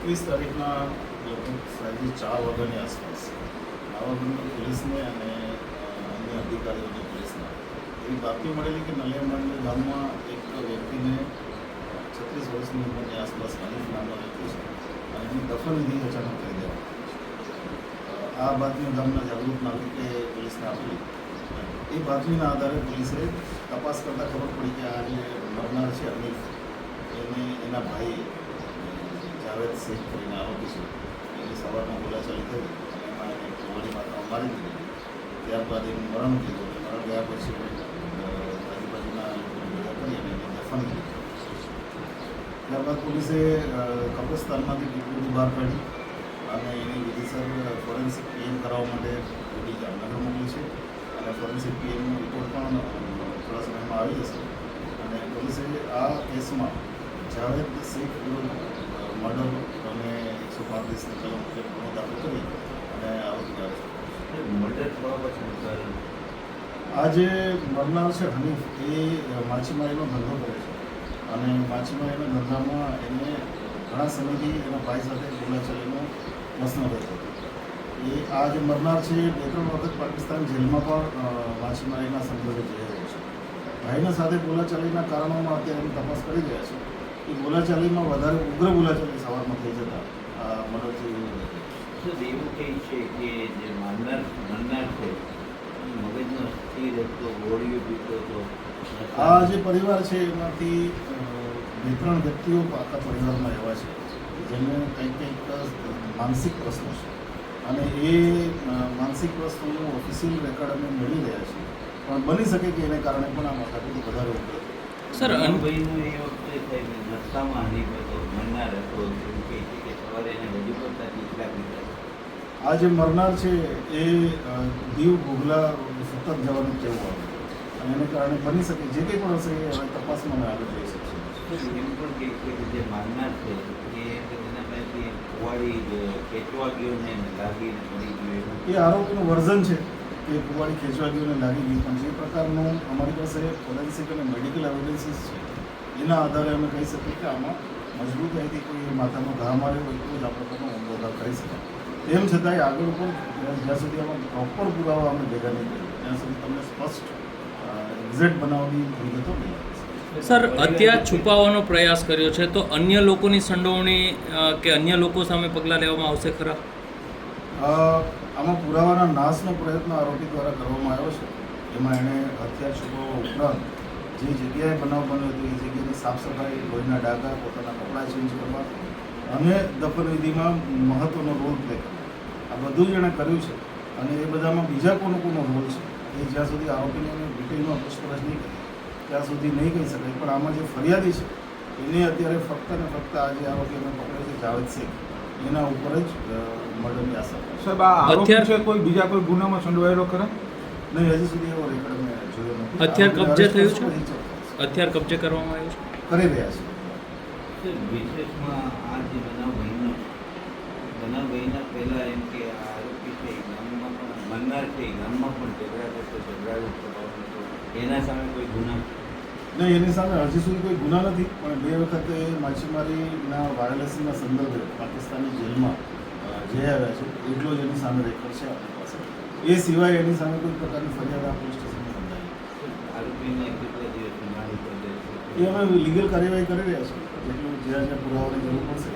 એકવીસ તારીખના લગભગ સાંજે ચાર વાગ્યાની આસપાસ. નાવાગઢની પોલીસને અને અન્ય અધિકારીઓને પોલીસના. એવી બાતમી મળેલી કે નલિયામાંડલી ગામમાં એક વ્યક્તિને છત્રીસ વર્ષની ઉંમરની આસપાસ હનીફ નામનો વ્યક્તિ છે અને એની દફનવિધિ અચાનક કરી દેવામાં. આ બાતમી ગામના જાગૃત નાગરિકે પોલીસને આપેલી. એ બાતમીના આધારે પોલીસે તપાસ કરતાં ખબર પડી કે આ જે મરનાર છે અમિત એને એના ભાઈ જાવેદ શેખ કરીને આરોપી છે એની સવારમાં બોલાચાલી થઈ અને એમાં એને ગોળી માથામાં મારી દીધી ત્યારબાદ એનું મરણ થયું મરણ ગયા પછી આજુબાજુના લોકોને ભેગા કરી અને એને દફન કર્યું ત્યારબાદ પોલીસે કબ્રસ્તાનમાંથી ટીપું બહાર કાઢી અને એની વિધિસર ફોરેન્સિક પીએમ કરાવવા માટે બોડી જામનગર મોકલી છે અને ફોરેન્સિક પીએમનો રિપોર્ટ પણ થોડા સમયમાં આવી જશે અને પોલીસે આ કેસમાં જાવેદ શેખ વિરુદ્ધ મર્ડર અને એકસો પાંત્રીસની કલમ છે ગુનો દાખલ કરી અને આરોપી છે આજે મરનાર છે હનીફ એ માછીમારીનો ધંધો કરે છે. અને માછીમારીના ધંધામાં એને ઘણા સમયથી એના ભાઈ સાથે બોલાચાલીનો પ્રશ્ન રહેતો હતો. એ આ જે મરનાર છે એ બે ત્રણ વખત પાકિસ્તાન જેલમાં પણ માછીમારીના સંદર્ભે જઈ રહ્યો છે. ભાઈના સાથે બોલાચાલીના કારણોમાં અત્યારે તપાસ કરી રહ્યા છે. એ બોલાચાલીમાં વધારે ઉગ્ર બોલાચાલી સવારમાં થઈ જતા સર એવું કહે છે. કે જે માનનાર મરનાર છે મગજનો સ્થિર હતો ગોળીઓ પીતો હતો? આ જે પરિવાર છે એમાંથી બે ત્રણ વ્યક્તિઓ આખા પરિવારમાં એવા છે. જેમને કંઈક કંઈક માનસિક પ્રશ્નો છે. અને એ માનસિક પ્રશ્નોનું ઓફિશિયલ રેકોર્ડ અમે મેળવી રહ્યા છીએ. પણ બની શકે કે એને કારણે પણ આ માથાકૂટ વધારે થઈ. સર અન- એ વખતે થાય રસ્તામાં હાની હતો મરનાર હતો એવું કહે છે કે સવારે એને રજૂ કરતા કેટલાક દીધા આ જે મરનાર છે એ દીવ ભોગલા સતત જવાનું કહેવું આવે. અને એને કારણે બની શકે જે કંઈ પણ હશે એ હવે તપાસમાં આગળ જઈ શકશે. એમ પણ કહે છે કે જે મારનાર છે એ એના પાસેથી કુવાડી ખેંચવા ગયો ને લાગીને મરી ગયો. એ આરોપીનું વર્ઝન છે. કે કુવાડી ખેંચવા ગયું અને લાગી ગઈ. પણ જે પ્રકારનું અમારી પાસે ફોરેન્સિક અને મેડિકલ એવિડન્સીસ છે, એના આધારે અમે કહી શકીએ કે આમાં મજબૂતાઈથી કોઈ માથાનો ઘા માર્યો હોય તો જ આ પ્રકારનો ઊંધો કરી શકાય તેમ છતાંય આગળ પણ જ્યાં સુધી આમાં પ્રોપર પુરાવા અમે ભેગા નહીં કરીએ ત્યાં સુધી તમને સ્પષ્ટ એક્ઝેક્ટ બનાવવાની વિગતો નહીં સર, અત્યાર છુપાવવાનો પ્રયાસ કર્યો છે, તો અન્ય લોકોની સંડોવણી કે અન્ય લોકો સામે પગલાં લેવામાં આવશે ખરા? આમાં પુરાવાના નાશનો પ્રયત્ન આરોપી દ્વારા કરવામાં આવ્યો છે. એમાં એણે હથિયાર છુપાવવા ઉપરાંત જે જગ્યાએ બનાવ બન્યો હતો, એ જગ્યાની સાફ સફાઈ લોહીના ડાઘા, પોતાના કપડાં ચેન્જ કરવા અને દફનવિધિમાં મહત્ત્વનો રોલ પ્લે આ બધું જ એણે કર્યું છે અને એ બધામાં બીજા કોનો કોનો રોલ છે? એ જ્યાં સુધી આરોપીને ડિટેલમાં પૂછપરછ નહીં કરી ત્યાં સુધી નહીં કહી શકાય. પણ આમાં જે ફરિયાદી છે, એને અત્યારે ફક્ત ને ફક્ત આ જે આરોપી અમે પકડ્યો છે જાવેદ શેખ. એના ઉપર જ સાહેબ આ આરોપી છે કોઈ બીજા કોઈ ગુનામાં સંડોવાયેલો ખરા? નહીં હજી સુધી એવો રેકોર્ડ મેં જોયો નથી. હથિયાર કબજે થયું છે? હથિયાર કબજે કરવામાં આવ્યું છે? કરી રહ્યા છે. વિશેષમાં આ જે બનાવ બન્યો બનાવ બન્યા પહેલાં એમ કે આ આરોપી છે એ ગામમાં પણ મરનાર છે એ ગામમાં પણ ઝઘડા કરતો એના સામે કોઈ ગુના? નહીં એની સામે હજી સુધી કોઈ ગુના નથી પણ બે વખતે માછીમારીના વાયલેશનના સંદર્ભે પાકિસ્તાની જેલમાં જઈ આવ્યા છે. એટલો જ એની સામે રેકોર્ડ છે આપણી પાસે. એ સિવાય એની સામે કોઈ પ્રકારની ફરિયાદ આ પોલીસ સ્ટેશનમાં નોંધાઈ એ અમે લીગલ કાર્યવાહી કરી રહ્યા છીએ જેટલું જ્યાં જ્યાં પુરાવાની જરૂર પડશે